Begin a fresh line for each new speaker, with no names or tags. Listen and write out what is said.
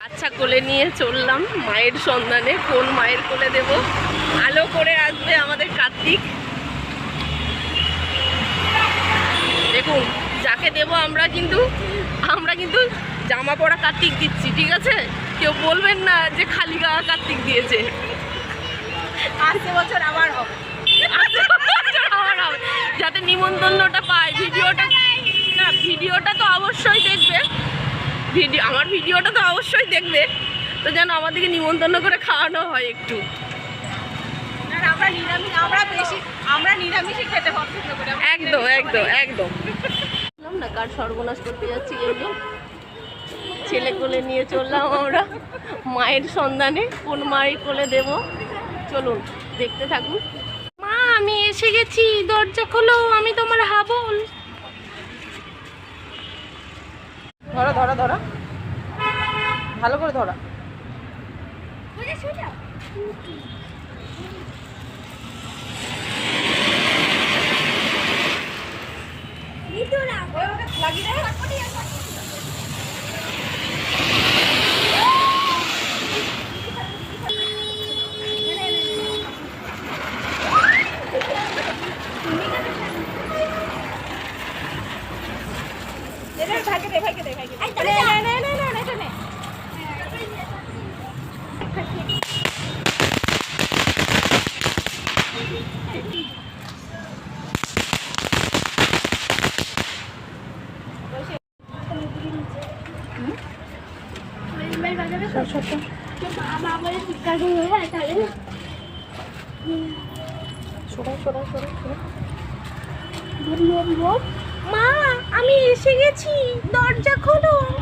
আচ্ছা কোলে নিয়ে চললাম মায়ের সন্ধানে কোন মায়ের কোলে দেব? আলো করে আসবে আমাদের কার্তিক। দেখুন যাকে দেব আমরা কিন্তু আমরা কিন্তু জামা পরা কার্তিক দিচ্ছি ঠিক আছে? কেউ বলবেন না যে খালি গাওয়া কার্তিক দিয়েছে।
আসছে বছর আবার হবে।
যাতে নিমন্ত্রণটা পায়। ভিডিওটা না ভিডিওটা তো অবশ্যই দেখবে। ভিডিও আমার ভিডিওটা তো অবশ্যই দেখবে। তো যেন আমাদেরকে নিমন্ত্রণ করে খাওয়ানো হয় একটু।
আমরা নিরামিষ আমরা বেশি আমরা নিরামিষই খেতে পছন্দ করি
একদম একদম একদম। না কার সর্বনাশ করতে যাচ্ছি এগুলো ছেলে কোলে নিয়ে চললাম আমরা। মায়ের সন্ধানে কোন মায়ের কোলে দেব? চলুন দেখতে থাকুন। মা আমি এসে গেছি দরজা খোলো আমি তোমার হাবল।
ধরো ধরা ধরো। ভালো করে ধরো। ভাইকে নে নে নে
মা আমি এসে গেছি দরজা খোলো।